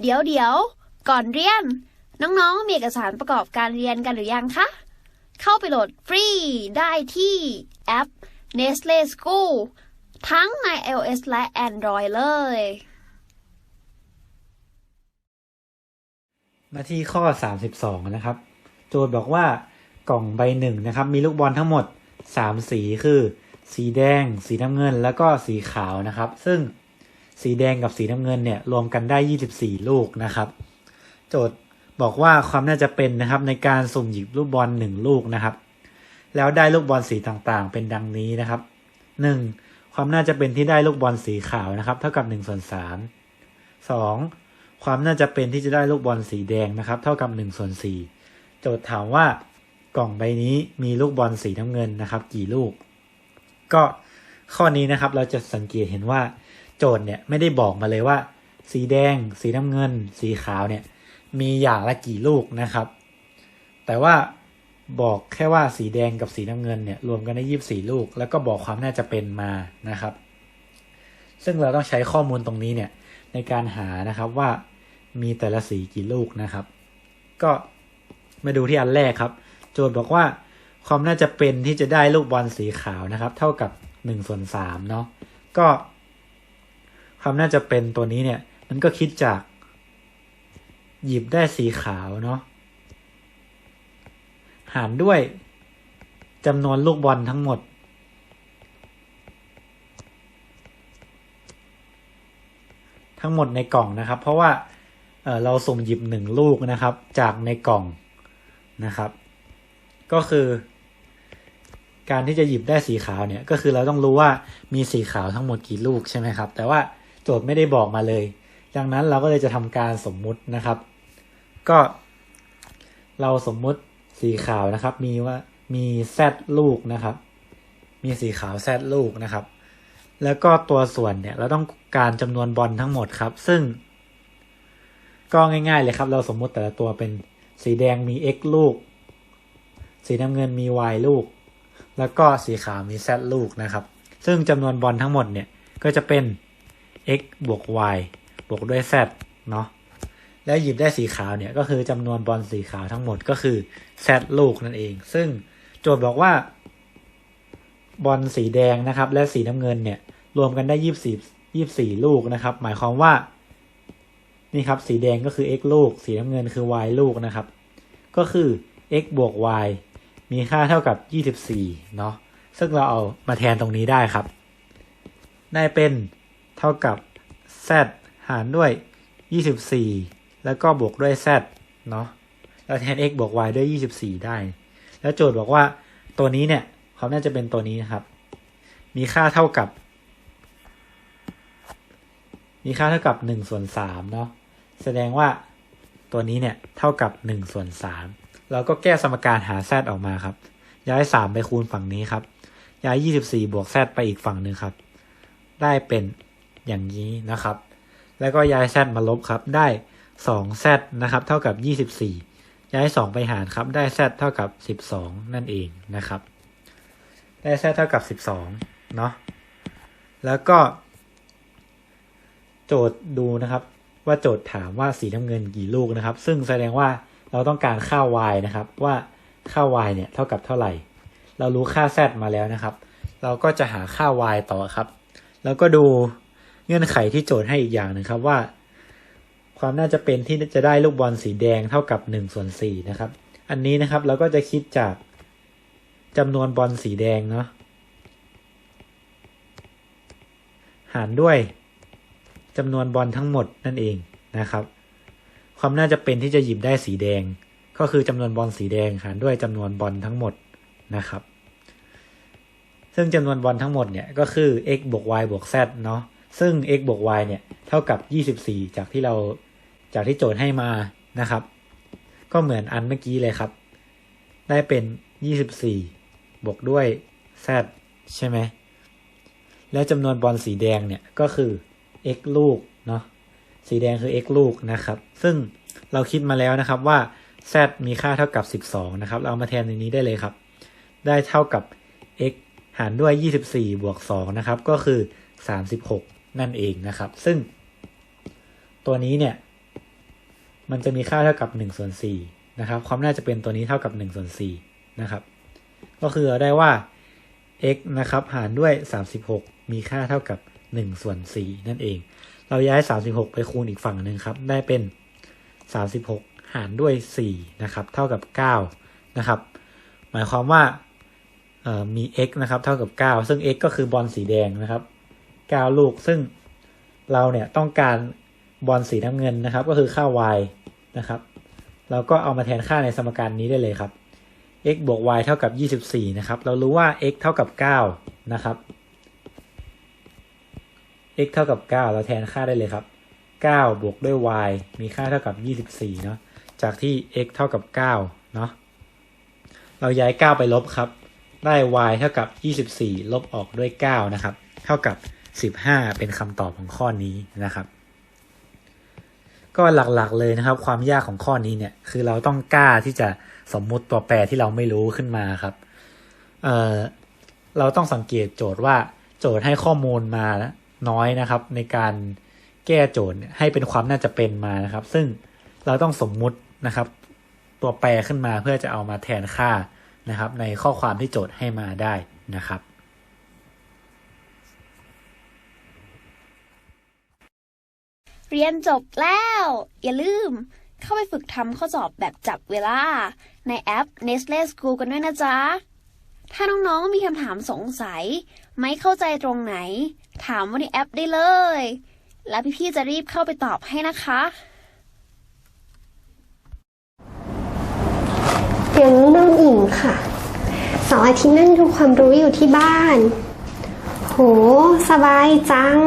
เดี๋ยวเดี๋ยวก่อนเรียน น้องๆ มีเอกสารประกอบการเรียนกันหรือยังคะ เข้าไปโหลดฟรีได้ที่แอป Nestle School ทั้งใน iOS และ Android เลย มาที่ข้อ 32 นะครับ โจทย์บอกว่ากล่องใบหนึ่งนะครับ มีลูกบอลทั้งหมด 3 สีคือ สีแดง สีน้ำเงิน แล้วก็สีขาวนะครับ ซึ่ง สีแดงกับสีน้ำเงินเนี่ยรวมกันได้ 24 ลูกนะครับ โจทย์บอกว่าความน่าจะเป็นนะครับในการสุ่มหยิบลูกบอลหนึ่งลูกนะครับ แล้วได้ลูกบอลสีต่างๆ เป็นดังนี้นะครับ 1. ความน่าจะเป็นที่ได้ลูกบอลสีขาวนะครับ เท่ากับ1ส่วน3 2. ความน่าจะเป็นที่จะได้ลูกบอลสีแดงนะครับ เท่ากับ1ส่วน4โจทย์ถามว่ากล่องใบนี้มีลูกบอลสีน้ำเงินนะครับ กี่ลูก ก็ข้อนี้นะครับเราจะสังเกตเห็นว่า โจทย์เนี่ยไม่ได้บอกมาเลยว่า สีแดง สีน้ำเงิน สีขาวเนี่ย มีอย่างละกี่ลูกนะครับ แต่ว่าบอกแค่ว่าสีแดงกับสีน้ำเงินเนี่ยรวมกันได้ยี่สี่ลูก แล้วก็บอกความน่าจะเป็นมานะครับ ซึ่งเราต้องใช้ข้อมูลตรงนี้เนี่ยในการหานะครับว่ามีแต่ละสีกี่ลูกนะครับ ก็มาดูที่อันแรกครับ โจทย์บอกว่าความน่าจะเป็นที่จะได้ลูกบอลสีขาวนะครับ เท่ากับหนึ่งส่วนสามเนาะก็ ความน่าจะเป็นตัวนี้เนี่ยมันก็คิดจาก หยิบได้สีขาวเนาะหารด้วยจำนวนลูกบอลทั้งหมด ทั้งหมดในกล่องนะครับ เพราะว่าเเราสุ่มหยิบหนึ่งลูกนะครับ จากในกล่องนะครับ ก็คือ การที่จะหยิบได้สีขาวเนี่ย ก็คือเราต้องรู้ว่ามีสีขาวทั้งหมดกี่ลูกใช่ไหมครับ แต่ว่า โจทย์ไม่ได้บอกมาเลย ดังนั้นเราก็เลยจะทำการสมมุตินะครับ ก็ เราสมมุติสีขาวนะครับ มีว่ามีแซดลูกนะครับ มีสีขาวแซดลูกนะครับ แล้วก็ตัวส่วนเนี่ยเราต้องการจำนวนบอลทั้งหมดครับ ซึ่ง ก็ง่ายๆเลยครับ เราสมมุติแต่ละตัวเป็นสีแดงมี x ลูก สีน้ำเงินมี y ลูก แล้วก็สีขาวมี z ลูกนะครับ ซึ่งจำนวนบอลทั้งหมดเนี่ยก็จะเป็น x บวก y บวกด้วย z เนาะแล้วหยิบได้สีขาวเนี่ยก็คือจำนวนบอลสีขาวทั้งหมดก็คือ z ลูกนั่นเอง ซึ่งโจทย์บอกว่า บอลสีแดงนะครับ และสีน้ำเงินเนี่ย รวมกันได้ยี่สิบยี่สี่ลูกนะครับ หมายความว่า นี่ครับ สีแดงก็คือ x ลูก สีน้ำเงินคือ y ลูกนะครับ ก็คือ x บวก y มีค่าเท่ากับยี่สิบสี่เนาะซึ่งเราเอามาแทนตรงนี้ได้ครับ ได้เป็น ท่ากับ z หารด้วยยี่สิบสี่แล้วก็บวกด้วย z เนาะเราแทน x บวก y ด้วยยี่สิบสี่ได้ แล้วโจทย์บอกว่าตัวนี้เนี่ยเขาน่าจะเป็นตัวนี้นะครับ มีค่าเท่ากับ มีค่าเท่ากับหนึ่งส่วนสามเนาะแสดงว่าตัวนี้เนี่ยเท่ากับหนึ่งส่วนสามเราก็แก้สมการหา z ออกมาครับ ย้ายสามไปคูณฝั่งนี้ครับ ย้ายยี่สิบสี่บวก z ไปอีกฝั่งหนึ่งครับ ได้เป็น อย่างนี้นะครับ แล้วก็ย้าย z มาลบครับ ได้สอง z นะครับ เท่ากับยี่สิบสี่ย้ายสองไปหารครับ ได้ z เท่ากับสิบสองนั่นเองนะครับ ได้ z เท่ากับสิบสองเนาะ แล้วก็ โจทย์ดูนะครับ ว่าโจทย์ถามว่าสีน้ำเงินกี่ลูกนะครับ ซึ่งแสดงว่าเราต้องการค่า y นะครับ ว่าค่า y เนี่ยเท่ากับเท่าไหร่ เรารู้ค่า z มาแล้วนะครับ เราก็จะหาค่า y ต่อครับ แล้วก็ดู เงื่อนไขที่โจทย์ให้อีกอย่างหนึ่งครับว่า ความน่าจะเป็นที่จะได้ลูกบอลสีแดงเท่ากับ1ส่วน4นะครับ อันนี้นะครับเราก็จะคิดจากจำนวนบอลสีแดงเนาะหารด้วยจำนวนบอลทั้งหมดนั่นเองนะครับ ความน่าจะเป็นที่จะหยิบได้สีแดง ก็คือจำนวนบอลสีแดงหารด้วยจำนวนบอลทั้งหมดนะครับ ซึ่งจำนวนบอลทั้งหมดเนี่ยก็คือ x บวก y บวก z เนาะ ซึ่ง x บวก y เนี่ย เท่ากับ 24 จากที่เราจากที่โจทย์ให้มานะครับ ก็เหมือนอันเมื่อกี้เลยครับ ได้เป็น 24 บวกด้วย z ใช่ไหม แล้วจำนวนบอลสีแดงเนี่ย ก็คือ x ลูกเนาะสีแดงคือ x ลูกนะครับ ซึ่งเราคิดมาแล้วนะครับว่า z มีค่าเท่ากับ 12 นะครับ เราเอามาแทนในนี้ได้เลยครับ ได้เท่ากับ x หารด้วย 24 บวก 2 นะครับ ก็คือ 36 นั่นเองนะครับ ซึ่ง ตัวนี้เนี่ย มันจะมีค่าเท่ากับ1ส่วน4นะครับ ความน่าจะเป็นตัวนี้เท่ากับ1ส่วน4นะครับ ก็คือเราได้ว่า x นะครับ หารด้วย 36 มีค่าเท่ากับ1ส่วน4นั่นเอง เราย้าย 36 ไปคูณอีกฝั่งหนึ่งครับ ได้เป็น 36 หารด้วย4นะครับ เท่ากับ9นะครับ หมายความว่าเอ่อมี x นะครับ เท่ากับ 9 ซึ่ง x ก็คือบอลสีแดงนะครับ 9 ลูก ซึ่งเราเนี่ยต้องการบอลสีน้ำเงินนะครับ ก็คือค่า y นะครับ เราก็เอามาแทนค่าในสมการนี้ได้เลยครับ x บวก y เท่ากับ 24 นะครับ เรารู้ว่า x เท่ากับ 9 นะครับ x เท่ากับ 9 เราแทนค่าได้เลยครับ 9 บวกด้วย y มีค่าเท่ากับ 24 เนาะ จากที่ x เท่ากับ 9 เนาะ เราย้าย 9 ไปลบครับ ได้ y เท่ากับ 24 ลบออกด้วย 9 นะครับ เท่ากับ 15เป็นคำตอบของข้อนี้นะครับ ก็หลักๆเลยนะครับ ความยากของข้อนี้เนี่ย คือเราต้องกล้าที่จะสมมุติตัวแปรที่เราไม่รู้ขึ้นมาครับเออเราต้องสังเกตโจทย์ว่าโจทย์ให้ข้อมูลมาแล้วน้อยนะครับ ในการแก้โจทย์ให้เป็นความน่าจะเป็นมานะครับ ซึ่งเราต้องสมมุตินะครับ ตัวแปรขึ้นมาเพื่อจะเอามาแทนค่านะครับ ในข้อความที่โจทย์ให้มาได้นะครับ เรียนจบแล้ว อย่าลืม เข้าไปฝึกทำข้อสอบแบบจับเวลา ในแอป Nestle School กันด้วยนะจ๊ะ ถ้าน้องๆมีคำถามสงสัย ไม่เข้าใจตรงไหน ถามว่าในแอปได้เลย แล้วพี่ๆจะรีบเข้าไปตอบให้นะคะเดี๋ยวนี้น้องอิงค่ะสาร์อาทิตย์นั่งดูความรู้อยู่ที่บ้าน โห สบายจัง